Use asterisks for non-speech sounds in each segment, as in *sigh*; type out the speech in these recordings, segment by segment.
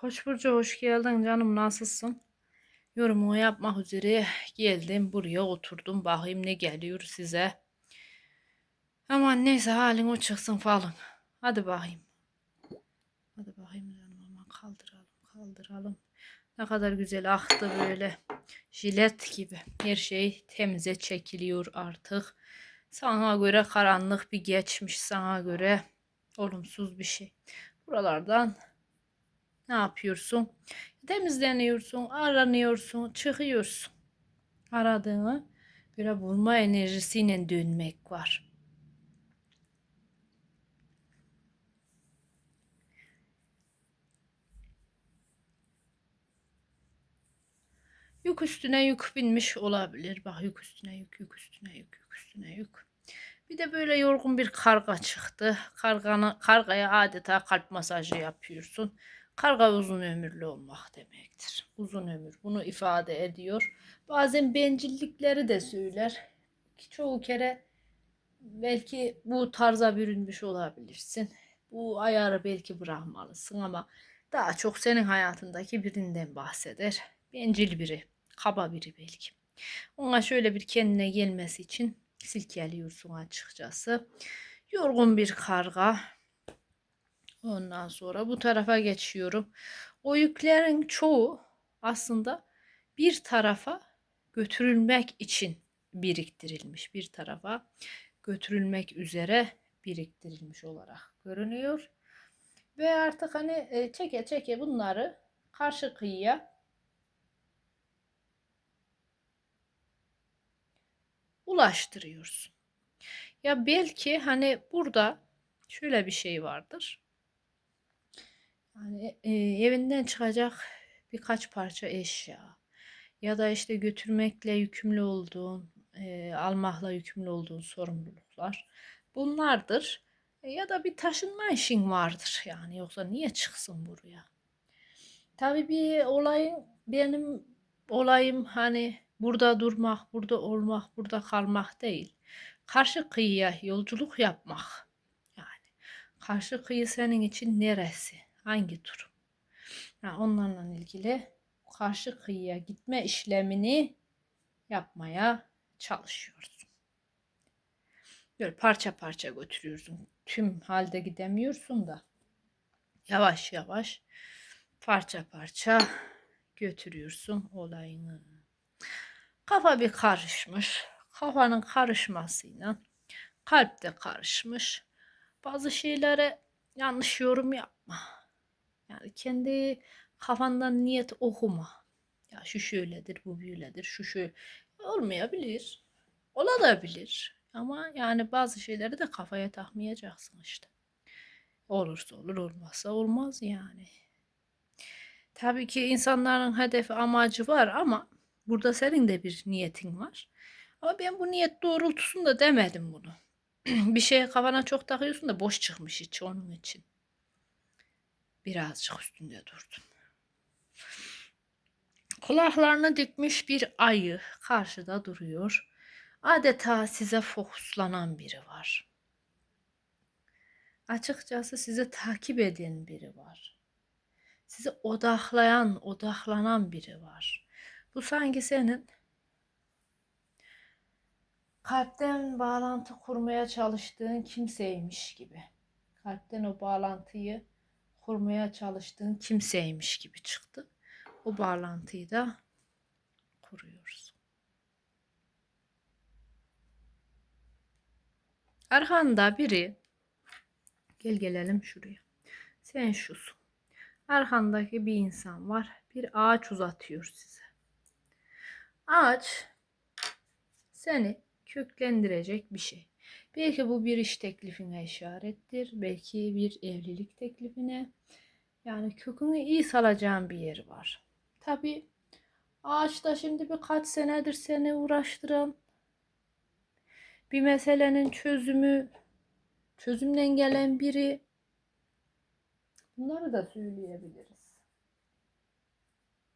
Koç Burcu hoş geldin canım nasılsın? Yorumu yapmak üzere geldim buraya oturdum bakayım ne geliyor size. Aman neyse halin o çıksın falan. Hadi bakayım. Hadi bakayım canım aman kaldıralım kaldıralım. Ne kadar güzel aktı böyle. Jilet gibi. Her şey temize çekiliyor artık. Sana göre karanlık bir geçmiş. Sana göre olumsuz bir şey. Buralardan ne yapıyorsun? Temizleniyorsun, aranıyorsun, çıkıyorsun. Aradığını böyle bulma enerjisiyle dönmek var. Yük üstüne yük binmiş olabilir. Bak yük üstüne yük, yük üstüne yük, yük üstüne yük. Bir de böyle yorgun bir karga çıktı. Karganı, kargaya adeta kalp masajı yapıyorsun. Karga uzun ömürlü olmak demektir. Uzun ömür bunu ifade ediyor. Bazen bencillikleri de söyler. Çoğu kere belki bu tarza bürünmüş olabilirsin. Bu ayarı belki bırakmalısın ama daha çok senin hayatındaki birinden bahseder. Bencil biri, kaba biri belki. Ona şöyle bir kendine gelmesi için silkeliyorsun açıkçası. Yorgun bir karga. Ondan sonra bu tarafa geçiyorum. O yüklerin çoğu aslında bir tarafa götürülmek için biriktirilmiş. Bir tarafa götürülmek üzere biriktirilmiş olarak görünüyor. Ve artık hani e, çeke çeke bunları karşı kıyıya ulaştırıyorsun. Ya belki hani burada şöyle bir şey vardır. Yani e, evinden çıkacak birkaç parça eşya ya da işte götürmekle yükümlü olduğun, e, almakla yükümlü olduğun sorumluluklar bunlardır. E, ya da bir taşınma işin vardır yani yoksa niye çıksın buraya? Tabii bir olayın benim olayım hani burada durmak, burada olmak, burada kalmak değil. Karşı kıyıya yolculuk yapmak. Yani karşı kıyı senin için neresi? Hangi durum? Yani onlarla ilgili karşı kıyıya gitme işlemini yapmaya çalışıyorsun. Böyle parça parça götürüyorsun. Tüm halde gidemiyorsun da yavaş yavaş parça parça götürüyorsun olayını. Kafa bir karışmış. Kafanın karışmasıyla kalp de karışmış. Bazı şeylere yanlış yorum yapma. Yani kendi kafandan niyet okuma. Ya şu şöyledir, bu böyledir, şu şöyle. Olmayabilir. Olabilir. Ama yani bazı şeyleri de kafaya takmayacaksın işte. Olursa olur, olmazsa olmaz yani. Tabii ki insanların hedefi amacı var ama burada senin de bir niyetin var. Ama ben bu niyet doğrultusunda demedim bunu. *clears throat* bir şeye kafana çok takıyorsun da boş çıkmış hiç onun için. Birazcık üstünde durdum. Kulaklarını dikmiş bir ayı karşıda duruyor. Adeta size fokuslanan biri var. Açıkçası sizi takip eden biri var. Sizi odaklayan, odaklanan biri var. Bu sanki senin kalpten bağlantı kurmaya çalıştığın kimseymiş gibi. Kalpten o bağlantıyı kurmaya çalıştığın kimseymiş gibi çıktı. O bağlantıyı da kuruyoruz. Arkanda biri gel gelelim şuraya. Sen şusun. Arkandaki bir insan var. Bir ağaç uzatıyor size. Ağaç seni köklendirecek bir şey. Belki bu bir iş teklifine işarettir. Belki bir evlilik teklifine. Yani kökünü iyi salacağın bir yer var. Tabi ağaçta şimdi birkaç senedir seni uğraştıran bir meselenin çözümü çözümden gelen biri bunları da söyleyebiliriz.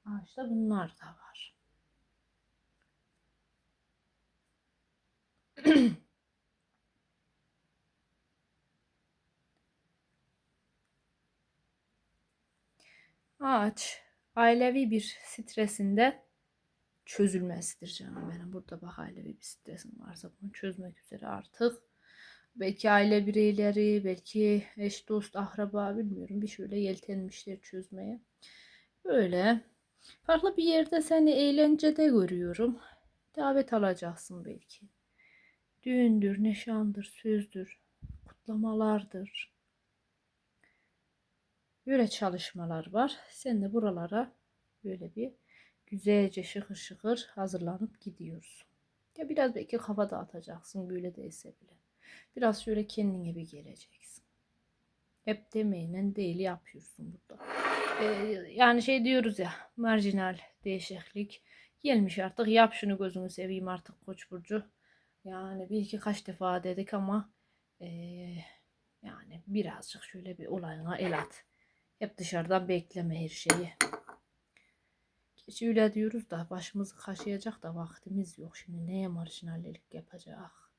Ağaçta bunlar da var. Ağaç ailevi bir stresinde çözülmesidir canım benim. Burada bak ailevi bir stresin varsa bunu çözmek üzere artık. Belki aile bireyleri, belki eş dost, akraba bilmiyorum bir şöyle yeltenmişler çözmeye. Böyle farklı bir yerde seni eğlencede görüyorum. Davet alacaksın belki. Düğündür, nişandır, sözdür, kutlamalardır. Böyle çalışmalar var. Sen de buralara böyle bir güzelce şıkır şıkır hazırlanıp gidiyoruz. Ya biraz belki kafa dağıtacaksın böyle değilse bile. Biraz şöyle kendine bir geleceksin. Hep demeyle değil yapıyorsun burada. Ee, yani şey diyoruz ya marjinal değişiklik gelmiş artık yap şunu gözünü seveyim artık Koç burcu. Yani bir iki kaç defa dedik ama ee, yani birazcık şöyle bir olayına el at. Hep dışarıdan bekleme her şeyi. Gerçi öyle diyoruz da başımızı kaşıyacak da vaktimiz yok. Şimdi neye marjinallik yapacak?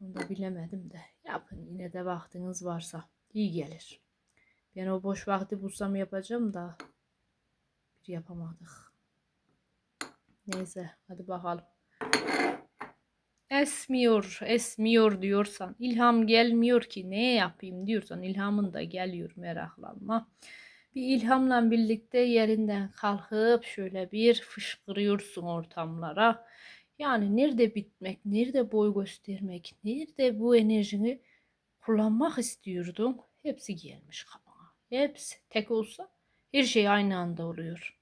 Onu da bilemedim de. Yapın yine de vaktiniz varsa. iyi gelir. Ben o boş vakti bulsam yapacağım da bir yapamadık. Neyse hadi bakalım. Esmiyor, esmiyor diyorsan, ilham gelmiyor ki ne yapayım diyorsan ilhamın da geliyor meraklanma. Bir ilhamla birlikte yerinden kalkıp şöyle bir fışkırıyorsun ortamlara. Yani nerede bitmek, nerede boy göstermek, nerede bu enerjini kullanmak istiyordum. Hepsi gelmiş kafana. Hepsi tek olsa her şey aynı anda oluyor.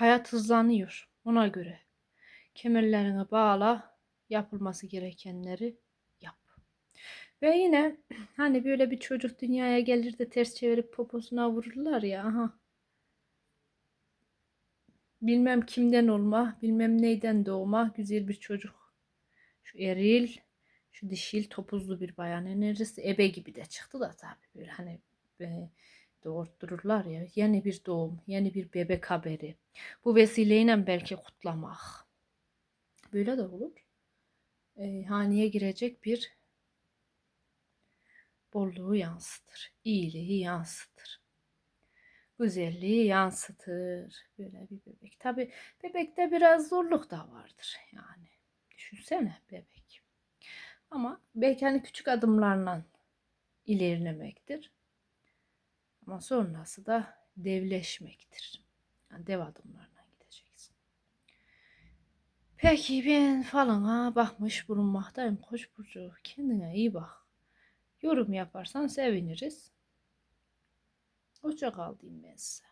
Hayat hızlanıyor ona göre. Kemerlerine bağla, yapılması gerekenleri yap. Ve yine *clears throat* hani böyle bir çocuk dünyaya gelir de ters çevirip poposuna vururlar ya. Aha. Bilmem kimden olma, bilmem neyden doğma güzel bir çocuk. Şu eril, şu dişil topuzlu bir bayan enerjisi ebe gibi de çıktı da tabii böyle hani e, doğurttururlar ya. Yeni bir doğum, yeni bir bebek haberi. Bu vesileyle belki kutlamak. Böyle de olur. E, haneye girecek bir bolluğu yansıtır. iyiliği yansıtır. Güzelliği yansıtır. Böyle bir bebek. Tabi bebekte biraz zorluk da vardır yani. Düşünsene bebek. Ama belki hani küçük adımlarla ilerlemektir. Ama sonrası da devleşmektir. Yani dev adımlarla gideceksin. Peki ben falana bakmış bulunmaktayım Koç burcu. Kendine iyi bak. Yorum yaparsan seviniriz. Hoşça kal diyeyim ben size.